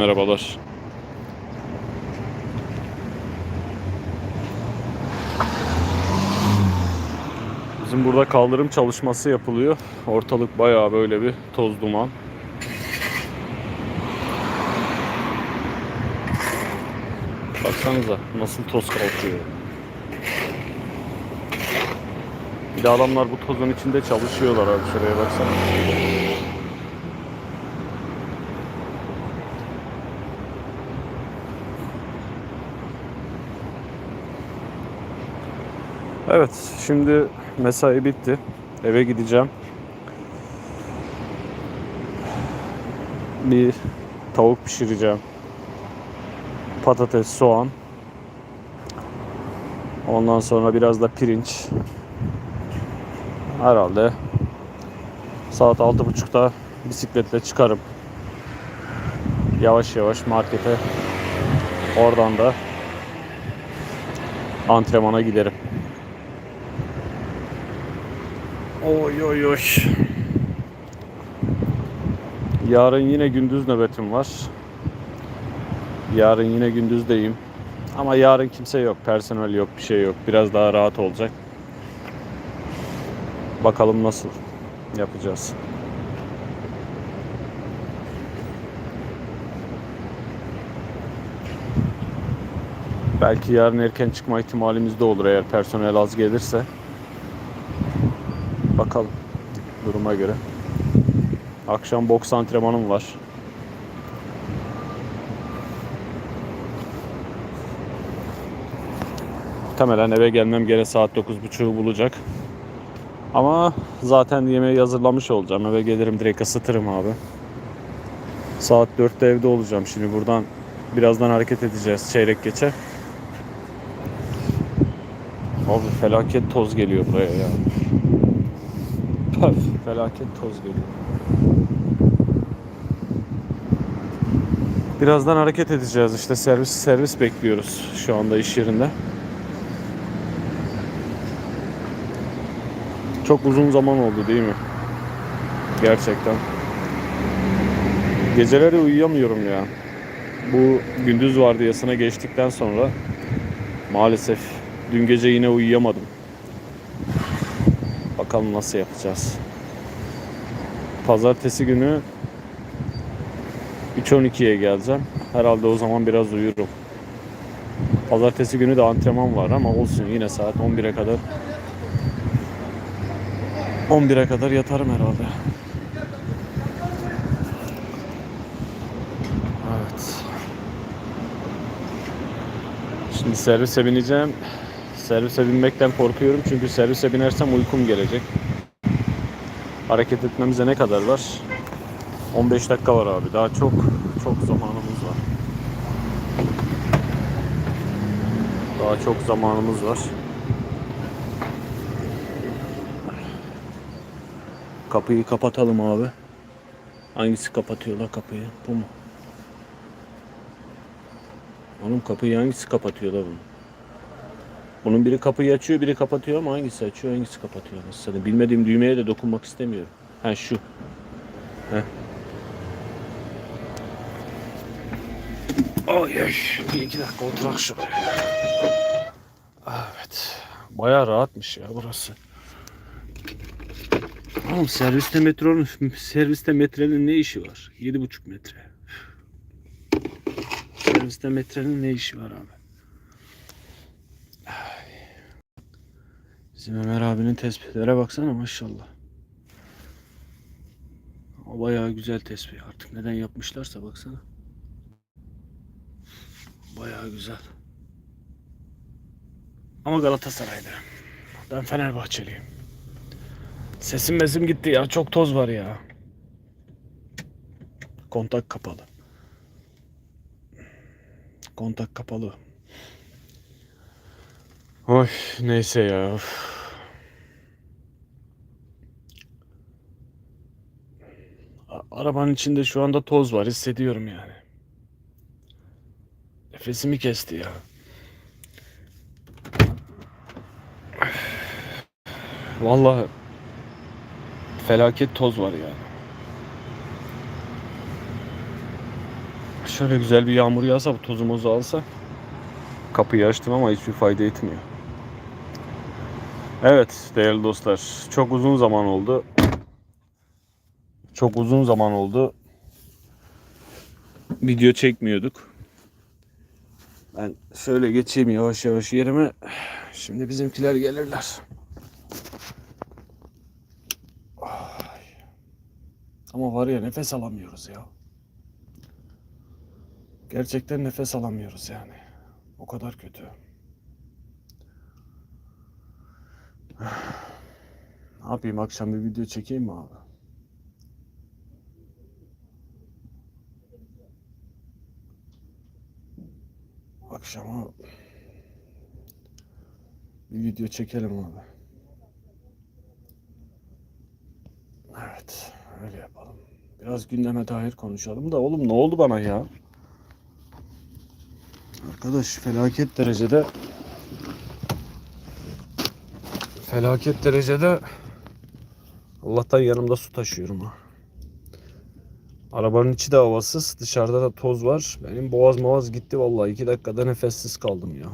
Merhabalar. Bizim burada kaldırım çalışması yapılıyor. Ortalık bayağı böyle bir toz duman. Baksanıza nasıl toz kalkıyor. Bir de adamlar bu tozun içinde çalışıyorlar abi şuraya baksana. Evet, şimdi mesai bitti. Eve gideceğim. Bir tavuk pişireceğim. Patates, soğan. Ondan sonra biraz da pirinç. Herhalde saat altı buçukta bisikletle çıkarım. Yavaş yavaş markete. Oradan da antrenmana giderim. Oy oy oy. Yarın yine gündüz nöbetim var. Yarın yine gündüzdeyim. Ama yarın kimse yok, personel yok, bir şey yok. Biraz daha rahat olacak. Bakalım nasıl yapacağız. Belki yarın erken çıkma ihtimalimiz de olur eğer personel az gelirse. Bakalım duruma göre. Akşam boks antrenmanım var. Muhtemelen eve gelmem gene saat 9.30'u bulacak. Ama zaten yemeği hazırlamış olacağım. Eve gelirim direkt ısıtırım abi. Saat 4'te evde olacağım. Şimdi buradan birazdan hareket edeceğiz çeyrek geçe. Abi felaket toz geliyor buraya ya. Felaket toz geliyor. Birazdan hareket edeceğiz işte servis servis bekliyoruz şu anda iş yerinde. Çok uzun zaman oldu değil mi? Gerçekten. Geceleri uyuyamıyorum ya. Bu gündüz vardiyasına geçtikten sonra maalesef dün gece yine uyuyamadım. Bakalım nasıl yapacağız. Pazartesi günü 3.12'ye geleceğim. Herhalde o zaman biraz uyurum. Pazartesi günü de antrenman var ama olsun yine saat 11'e kadar 11'e kadar yatarım herhalde. Evet. Şimdi servise bineceğim. Servise binmekten korkuyorum çünkü servise binersem uykum gelecek. Hareket etmemize ne kadar var? 15 dakika var abi. Daha çok çok zamanımız var. Daha çok zamanımız var. Kapıyı kapatalım abi. Hangisi kapatıyorlar kapıyı? Bu mu? Oğlum kapıyı hangisi kapatıyor da bunu? Bunun biri kapıyı açıyor, biri kapatıyor ama hangisi açıyor, hangisi kapatıyor? Mesela bilmediğim düğmeye de dokunmak istemiyorum. Ha şu. Heh. Ay. Bir iki dakika oturak şuraya. Evet. Bayağı rahatmış ya burası. Oğlum serviste metronun serviste metrenin ne işi var? Yedi buçuk metre. Serviste metrenin ne işi var abi? Bizim Ömer abinin tespitlere baksana maşallah. O bayağı güzel tespih artık neden yapmışlarsa baksana. Bayağı güzel. Ama Galatasaraylı. Ben Fenerbahçeliyim. Sesim mesim gitti ya. Çok toz var ya. Kontak kapalı. Kontak kapalı. Oy neyse ya. Arabanın içinde şu anda toz var hissediyorum yani. Nefesimi kesti ya. Vallahi felaket toz var yani. Şöyle güzel bir yağmur yağsa bu tozumuzu alsa. Kapıyı açtım ama hiçbir fayda etmiyor. Evet değerli dostlar. Çok uzun zaman oldu. Çok uzun zaman oldu. Video çekmiyorduk. Ben şöyle geçeyim yavaş yavaş yerime. Şimdi bizimkiler gelirler. Ay. Ama var ya nefes alamıyoruz ya. Gerçekten nefes alamıyoruz yani. O kadar kötü. Ne yapayım akşam bir video çekeyim mi abi? Akşama bir video çekelim abi. Evet, öyle yapalım. Biraz gündeme dair konuşalım da oğlum ne oldu bana ya? Arkadaş felaket derecede felaket derecede Allah'tan yanımda su taşıyorum ha. Arabanın içi de havasız, dışarıda da toz var. Benim boğaz mavaz gitti vallahi. iki dakikada nefessiz kaldım ya.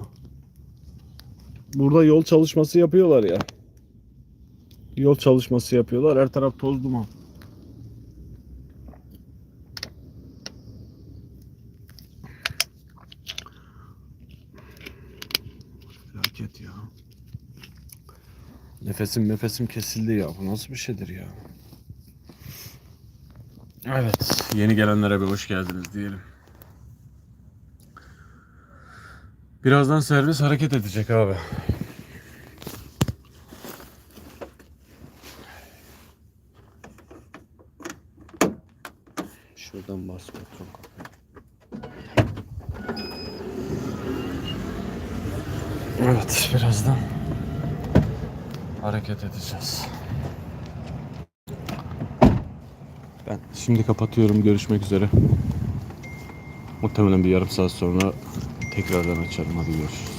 Burada yol çalışması yapıyorlar ya. Yol çalışması yapıyorlar. Her taraf toz duman. Felaket ya. Nefesim nefesim kesildi ya. Bu nasıl bir şeydir ya? Evet. Yeni gelenlere bir hoş geldiniz diyelim. Birazdan servis hareket edecek abi. Şuradan bas patron. Evet, birazdan hareket edeceğiz. Ben şimdi kapatıyorum. Görüşmek üzere. Muhtemelen bir yarım saat sonra tekrardan açarım. Hadi görüşürüz.